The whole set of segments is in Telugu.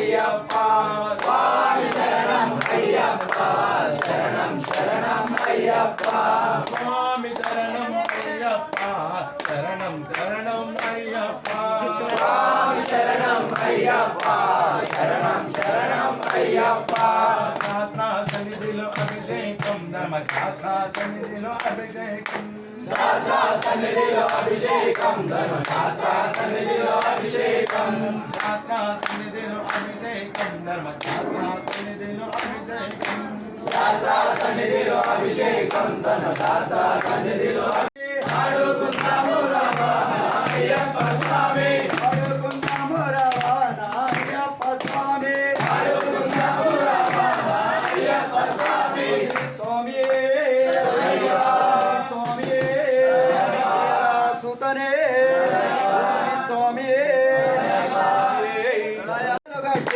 అయ్యప్ప స్వామి శరణం అయ్యప్ప శరణం శరణం అయ్యప్ప. స్వామి శరణం అయ్యప్ప శరణం శరణం అయ్యప్ప. స్వామి శరణం అయ్యప్ప శరణం శరణం అయ్యప్ప. శాస్త్ర సన్నిధిలో అభిషేకం ధర్మ శాస్త్ర సన్నిధిలో అభిషేకం. శాస్త్ర సన్నిధిలో అభిషేకం ధర్మ శాస్త్ర సన్నిధిలో అభిషేకం. శాస్త్ర అభిషేకం సన్నిధిలో అభిషేకం. శాస్త్ర సన్నిధిలో అభిషేకం సన్నిధిలో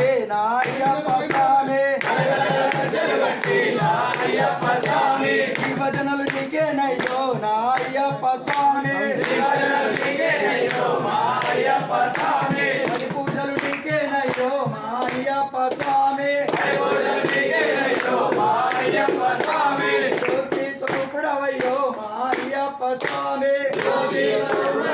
గట్టి నా అయ్యప్ప స్వామి అయ్యప్ప నీకేనయ్యో స్వామి పది పూజలు నీకేనయ్యో మా స్వామి స్వామి స్వామి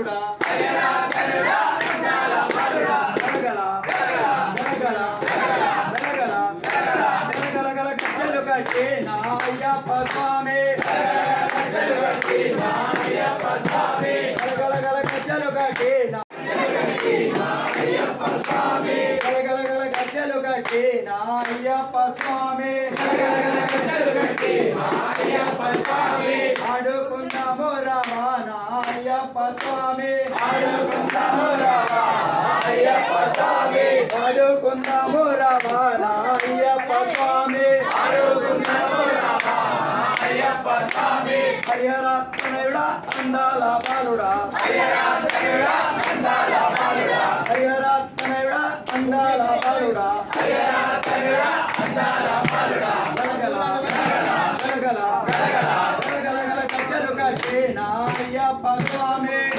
అందాల గల స్వామి గలగల గజ్జలు కట్టి నా గల గజ్జలు కట్టి నా అయ్యప్ప స్వామి స్వామి హరిహరత్నయుడా అందాల బాలుడా హరిహరత్నయుడా అందాల బాలుడా గలగల గలగల గలగల గల అయ్యప్ప స్వామి